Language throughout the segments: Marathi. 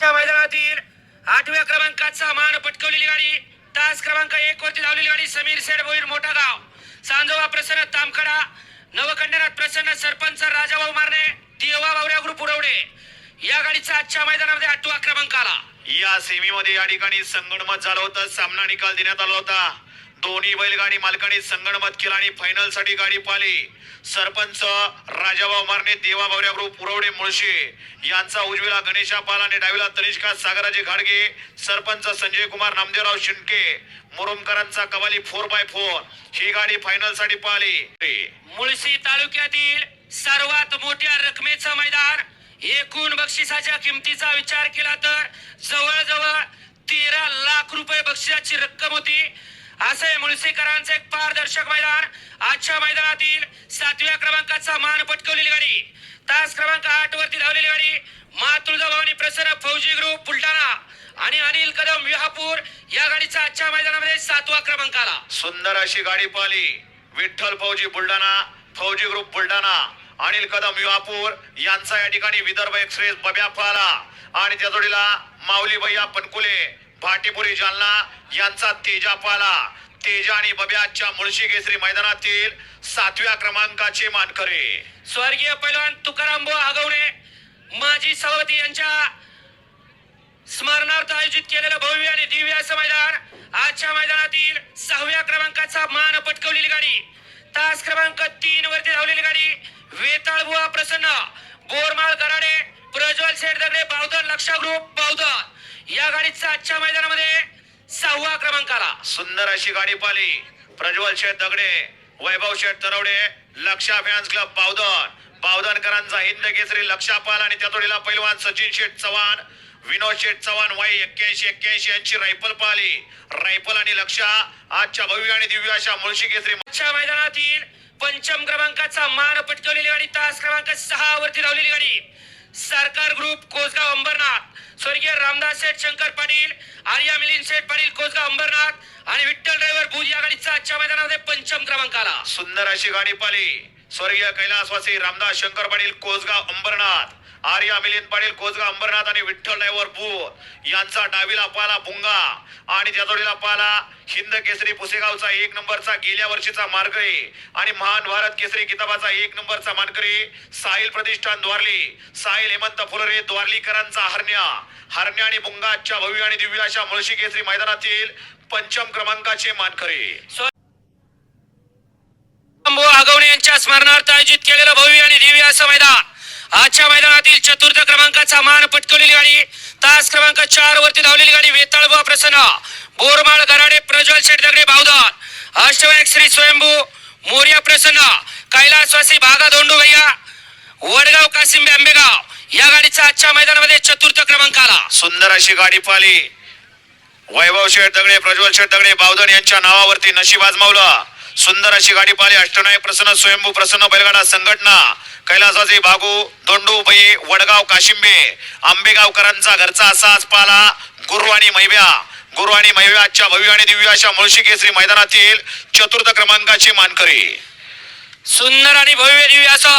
त्या मैदानातील आठव्या क्रमांकाचा मान पटकवलेली गाडी. तास क्रमांक एक वरती लावलेली गाडी समीर सेड भोईर मोठा गाव सांजोबा प्रसन्न तामखडा नवकंडनाथ प्रसन्न सरपंच राजाभाऊ मारणे देवा बावऱ्या ग्रुप उडवडे. या गाडीचा आजच्या मैदानामध्ये आठवा क्रमांक आला. या सेमीमध्ये या ठिकाणी संगणमत झालं होतं. सामना निकाल देण्यात आला होता. दोन्ही बैलगाडी मालकांनी संगणमत केला आणि फायनलसाठी गाडी पाली सरपंच राजाभाऊ मारणे देवाभावऱ्या ग्रुप पुरवडे मुळशी यांचा उजवीला गणेशा पाल आणि डावीला तनिष्का सागराजी घाडगे. सरपंच संजय कुमार नामदेवराव शिंदके मुरुमकरांचा कवाली फोर बाय फोर ही गाडी फायनलसाठी पाहिली. मुळशी तालुक्यातील सर्वात मोठ्या रकमेचं मैदान. एकूण बक्षिसाच्या किमतीचा विचार केला तर जवळजवळ तेरा लाख रुपये बक्षिसाची रक्कम होती. असे मुळशीकरांचे एक पारदर्शक मैदान आजच्या मैदानातील सातव्या क्रमांकाचा मान पटकवलेली गाडी. तास क्रमांक आठ वरती धावलेली गाडी मातृजा भवानी प्रसन्न फौजी ग्रुप बुलढाणा आणि अनिल कदम विहापूर या गाडीचा आजच्या मैदानामध्ये सातवा क्रमांक आला सुंदर अशी गाडी पाहिली. विठ्ठल फौजी बुलढाणा फौजी ग्रुप बुलढाणा अनिल कदम युवापूर यांचा या ठिकाणी विदर्भ एक्सप्रेस बब्या पाला आणि त्या जोडीला माऊली भैया पनकुले भाटीपुरी जालना यांचा तेजा पाला तेजा आणि बब्याच्या मुळशी केसरी मैदानातील सातव्या क्रमांकाचे मानकरी. स्वर्गीय पैलवान तुकाराम आगवणे माजी सभापती यांच्या स्मरणार्थ आयोजित केलेलं भव्य आणि दिव्य असं मैदान आजच्या मैदानातील सहाव्या क्रमांकाचा मान पटकवलेली गाडी. तास क्रमांक तीन वरती धावलेली गाडी. वेताळ बुवा प्रसन्न बोरमाळ गराडे प्रज्वल शेठ दगडे बावधन लक्षा ग्रुप बावधन. या गाडीचा आजच्या मैदानामध्ये सहावा क्रमांक आला सुंदर अशी गाडी पाली प्रज्वल शेठ दगडे वैभव शेठ तरवडे लक्षा फॅन्स क्लब बावधन. बावधनकरांचा हिंद केसरी लक्षा पाल आणि त्या जोडीला पैलवान सचिन शेठ चव्हाण विनोद शेठ चव्हाण वय एक्क्याऐंशी एक्क्याऐंशी यांची रायफल पाली रायफल आणि लक्षा आजच्या भव्य आणि दिव्य अशा मुळशी केसरी आजच्या मैदानातील पंचम क्रमांकाचा मान पटकवलेली गाडी तास क्रमांक सहा वरती धावलेली गाडी. सरकार ग्रुप कोसगाव अंबरनाथ. स्वर्गीय रामदास शेठ शंकर पाटील आर्या मिलिंद शेठ पाटील कोसगाव अंबरनाथ आणि विठ्ठल ड्रायव्हर भुज या गाडीचा आजच्या मैदानामध्ये पंचम क्रमांक आला सुंदर अशी गाडी पाली स्वर्गीय कैलासवासी रामदास शंकर पाटील कोसगाव अंबरनाथ. आर्या मिलिंद पाटील कोचगा अंबरनाथ आणि विठ्ठल नैवर बू यांचा डावीला पाला भुंगा आणि जाजोडीला पाला हिंद केसरी पुसेगावचा एक नंबरचा गेल्या वर्षीचा मार्गरी आणि महान भारत केसरी किताबाचा एक नंबरचा मानकरी साहिल प्रतिष्ठान द्वारली. साहिल हेमंत फुलरे द्वारलीकरांचा हरण्या. हरण्या आणि बुंगाच्या भव्य आणि दिव्य अशा मुळशी केसरी मैदानातील पंचम क्रमांकाचे मानकरी. आगवणे यांच्या स्मरणार्थ आयोजित केलेलं भव्य आणि दिव्य असं मैदान. आजच्या मैदानातील चतुर्थ क्रमांकाचा मान पटकवलेली गाडी तास क्रमांक चार वरती धावलेली गाडी वेताळबुवा प्रसन्न. बोरमाळ गराडे प्रज्वल शेठ दगडे भावदान अष्टवायक श्री स्वयंभू मोर्या प्रसन्न. कैलासवासी भागा धोंडू भैया वडगाव कासिंबे आंबेगाव. या गाडीचा आजच्या मैदानामध्ये चतुर्थ क्रमांक आला. सुंदर अशी गाडी पाली वैभव शेठ दगडे प्रज्वल शेठ दगडे बावधन यांच्या नावावरती नशीब आजमावलं. सुंदर अशी गाडी पाली अष्टनायक प्रसन्न स्वयंभू प्रसन्न बैलगाडा संघटना. कैलासाचे बागू दोंडू बई वडगाव काशिंबे आंबेगावकरांचा घरचा असाच पाला गुरु आणि मैव्या. गुरु आणि मैव्याच्या भव्य आणि दिव्य अशा मुळशी केसरी मैदानातील चतुर्थ क्रमांकाचे मानकरी. सुंदर आणि भव्य दिव्य असा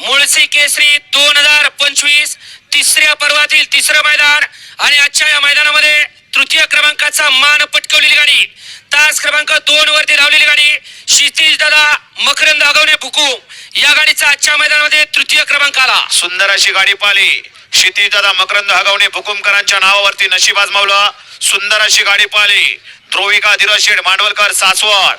मुळशी केसरी दोन हजार पंचवीस तिसऱ्या पर्वातील तिसरं मैदान आणि आजच्या या मैदानामध्ये तृतीय क्रमांकाचा मान पटकवलेली गाडी. तास क्रमांक दोन वरती धावलेली गाडी. क्षितिज दादा मकरंद आगवणे भुकू. या गाडीचा आजच्या मैदानामध्ये तृतीय क्रमांक आला सुंदर अशी गाडी पाली क्षितिजदादा मकरंद हगवणे भुकुमकरांच्या नावावरती नशीब आजमावलं सुंदर अशी गाडी पाली ध्रुविका धीरज शेठ मांडवलकर सासवड.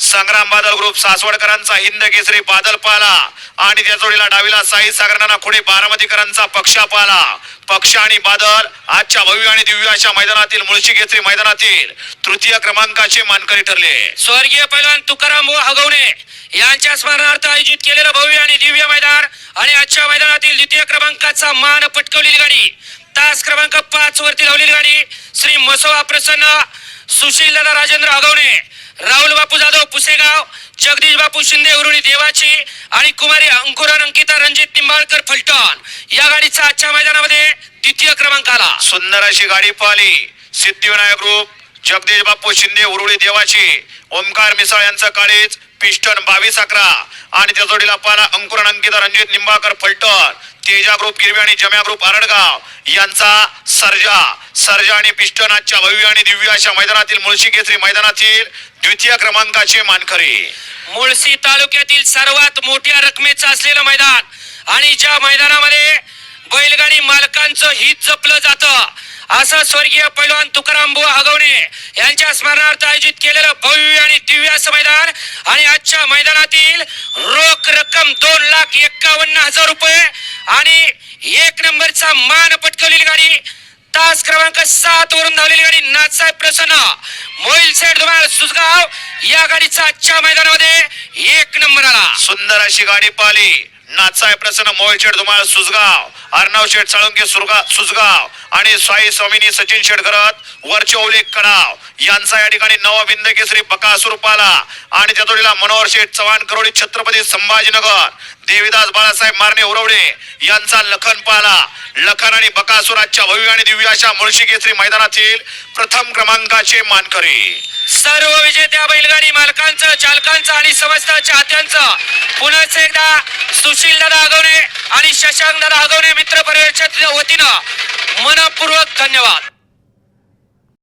संग्राम बादल ग्रुप सासवडकरांचा हिंद केसरी बादल पाला आणि त्या जोडीला डावीला साई सागरांना खुडे बारामतीकरांचा पक्षा पाला. पक्ष आणि बादल आजच्या भव्य आणि दिव्य अशा मैदानातील मुळशी केसरी मैदानातील तृतीय क्रमांकाचे मानकरी ठरले. स्वर्गीय पैलवान तुकाराम व हगवणे यांच्या स्मरणार्थ आयोजित केलेलं भव्य आणि दिव्य मैदान आणि आजच्या मैदानातील द्वितीय क्रमांकाचा मान पटकवलेली गाडी. तास क्रमांक पाच वरती लावलेली गाडी. श्री मसोबा प्रसन्न सुशील दादा राजेंद्र हगवणे. राहुल बापू जाधव पुसेगाव जगदीश बापू शिंदे उरुळी देवाची आणि कुमारी अंकुरन अंकिता रणजित निंबाळकर फलटण. या गाडीचा आजच्या मैदानामध्ये द्वितीय क्रमांक आला. सुंदर अशी गाडी पाहिली. सिद्धिविनायक ग्रुप जगदीश बापू शिंदे उरुळी देवाची. ओमकार मिसाळ यांचा काळीज पिस्टन बावीस अकरा. आणि त्या जोडीला पाला अंकुरन अंकिता रणजित निंबाळकर फलटण. तेजा ग्रुप गिरवी आणि जम्या ग्रुप आरडगाव यांचा सर्जा. सर्जा आणि पिस्टन आजच्या भव्य आणि दिव्य अशा मैदानातील मुळशी केसरी मैदानातील द्वितीय क्रमांकाचे मानकरी. मुळशी तालुक्यातील सर्वात मोठ्या रकमेचं असलेलं मैदान आणि ज्या मैदानामध्ये बैलगाडी मालकांचं हित जपलं जातं. असं स्वर्गीय पैलवान तुकाराम बुवा हगवणे यांच्या स्मरणार्थ आयोजित केलेलं भव्य आणि दिव्य असं मैदान आणि आजच्या मैदानातील रोख रक्कम दोन लाख एक्कावन्न हजार रुपये आणि एक नंबरचा मान पटकवलेली गाडी. तास क्रमांक सात वरून धावलेली गाडी नाथसाहेब प्रसन्न. मोईल सेठ धुमाळ सुजगाव या गाडीचा आजच्या मैदानामध्ये एक नंबर आला. सुंदर अशी गाडी पाहिली. नाचाय प्रसन्न मोळशेठ धुमाळ सुजगाव. अर्णव शेठ साळुंके सुरगा सुजगाव. आणि स्वाई स्वामिनी सचिन शेठ करत वरचौले कडाव. यांचा या ठिकाणी नवा बिंद केसरी बकासूर पाला. आणि त्या जोडीला मनोहर शेठ चव्हाण करोडी छत्रपती संभाजीनगर. देविदास बाळासाहेब मारणे उरवडे यांचा लखन पाला. लखन आणि बकासुराच्या भव्य आणि दिव्य अशा मुळशी केसरी मैदानातील प्रथम क्रमांकाचे मानकरी. सर्व विजेत्या बैलगाडी मालकांचं चालकांचं आणि समस्त चाहत्यांचं पुन्हा एकदा सुशील दादा आगवणे आणि शशांक दादा आगवणे मित्र परिवारच्या वतीनं मनपूर्वक धन्यवाद.